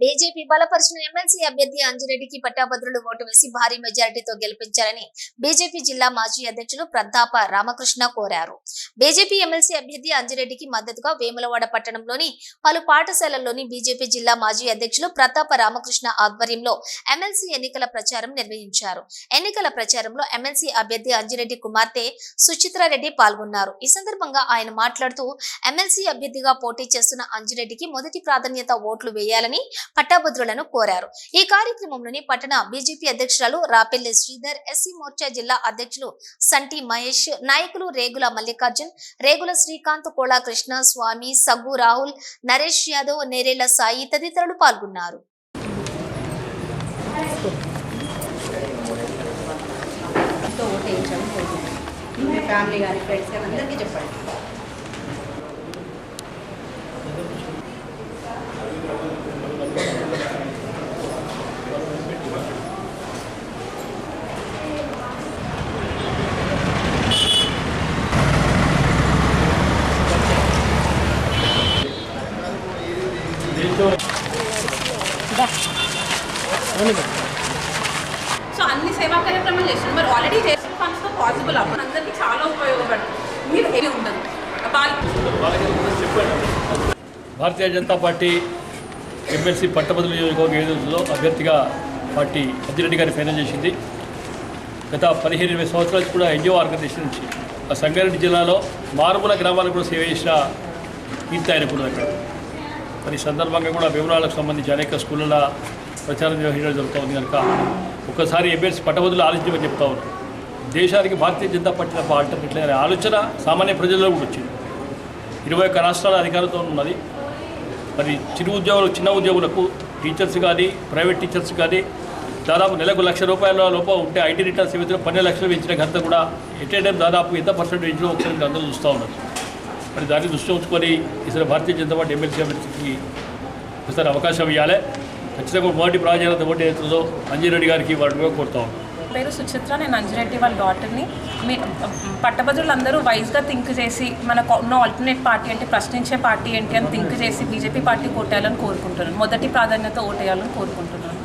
BJP బలపరిచిన MLC అభ్యర్థి అంజిరెడ్డికి పట్టాభద్రులు vote వేసి భారీ మెజారిటీతో గెలిపించాలని బీజేపీ జిల్లా మాజీ అధ్యక్షులు ప్రతాప రామకృష్ణ కోరారు. బీజేపీ ఎమ్మెల్సీ అభ్యర్థి అంజిరెడ్డికి మద్దతుగా వేములవాడ పట్టణంలోని పలు పాఠశాలల్లోని బీజేపీ జిల్లా మాజీ అధ్యక్షులు ప్రతాప రామకృష్ణ ఆధ్వర్యంలో ఎమ్మెల్సీ ఎన్నికల ప్రచారం నిర్వహించారు. ఎన్నికల ప్రచారంలో ఎమ్మెల్సీ అభ్యర్థి అంజిరెడ్డి కుమార్తె సుచిత్రారెడ్డి పాల్గొన్నారు. ఈ సందర్భంగా ఆయన మాట్లాడుతూ ఎమ్మెల్సీ అభ్యర్థిగా పోటీ చేస్తున్న అంజిరెడ్డికి మొదటి ప్రాధాన్యత ఓట్లు వేయాలని పట్టాభద్రులను కోరారు. ఈ కార్యక్రమంలోని పట్టణ బీజేపీ అధ్యక్షురాలు రాపెల్లి శ్రీధర్ ఎస్సీ మోర్చా జిల్లా అధ్యక్షులు సంటి మహేష్ నాయకులు రేగుల మల్లికార్జున్ రేగుల శ్రీకాంత్ కోళా కృష్ణ స్వామి సగ్గు రాహుల్ నరేష్ యాదవ్ నేరేళ్ళ సాయి తదితరులు పాల్గొన్నారు. ఫ్యామిలీ కానీ ఫ్రెండ్స్ కానీ అందరికీ చెప్పండి. సో అన్ని సేవా కార్యక్రమాలు చేస్తున్నాం మరి ఆల్రెడీ చేసిన ఫండ్స్తో పాసిబుల్ అవ్వడం అందరికీ చాలా ఉపయోగపడుతుంది. మీరు ఏమి ఉంటుంది భారతీయ జనతా పార్టీ ఎమ్మెల్సీ పట్టభద్రుల నియోజకవర్గ ఏజెన్సీలో అభ్యర్థిగా పార్టీ అద్దిరెడ్డి గారిని ఫైనల్ చేసింది. గత పదిహేను ఇరవై సంవత్సరాల కూడా ఎన్జిఓ ఆర్గనైజేషన్ నుంచి ఆ సంగారెడ్డి జిల్లాలో మారుమూల గ్రామాలకు కూడా సేవ చేసిన కీర్తి ఆయన కూడా అక్కడ మరి సందర్భంగా కూడా వివరాలకు సంబంధించి అనేక స్కూళ్ళ ప్రచారం నిర్వహించడం జరుగుతుంది కనుక ఒకసారి ఎమ్మెల్సీ పట్టభద్రులు ఆలోచించమని చెప్తా ఉన్నాం. దేశానికి భారతీయ జనతా పార్టీ తప్ప ఆల్టర్నేట్లే అనే ఆలోచన సామాన్య ప్రజల్లో కూడా వచ్చింది. ఇరవై ఒక్క రాష్ట్రాల అధికారంతో ఉన్నది. మరి చిరు ఉద్యోగులు చిన్న ఉద్యోగులకు టీచర్స్ కానీ ప్రైవేట్ టీచర్స్ కానీ దాదాపు నెలకు లక్ష రూపాయల లోపల ఉంటే ఐటీ రిటర్న్స్ ఇవ్వడం పన్నెండు లక్షలు పెంచిన ఘనత కూడా ఎట్ ఏ టైం దాదాపు ఎంత పర్సెంట్ పెంచడం ఒకసారి అందరూ చూస్తూ ఉన్నారు. మరి దాన్ని దృష్టి ఉంచుకొని ఈసారి భారతీయ జనతా పార్టీ ఎమ్మెల్సీ అభ్యర్థికి ఒకసారి అవకాశం ఇవ్వాలి. ఖచ్చితంగా మొదటి ప్రాజెక్ట్ ఓటు అవుతుందో అంజీరెడ్డి గారికి వాటి కోరుతా. పేరు సుచిత్ర నేను అంజిరెడ్డి వాళ్ళ డాటర్ని మీ పట్టభద్రులు అందరూ వైజ్గా థింక్ చేసి మనకు ఉన్న ఆల్టర్నేట్ పార్టీ అంటే ప్రశ్నించే పార్టీ ఏంటి అని థింక్ చేసి బీజేపీ పార్టీ కోటేయాలని కోరుకుంటున్నాను. మొదటి ప్రాధాన్యత ఓటేయాలని కోరుకుంటున్నాను.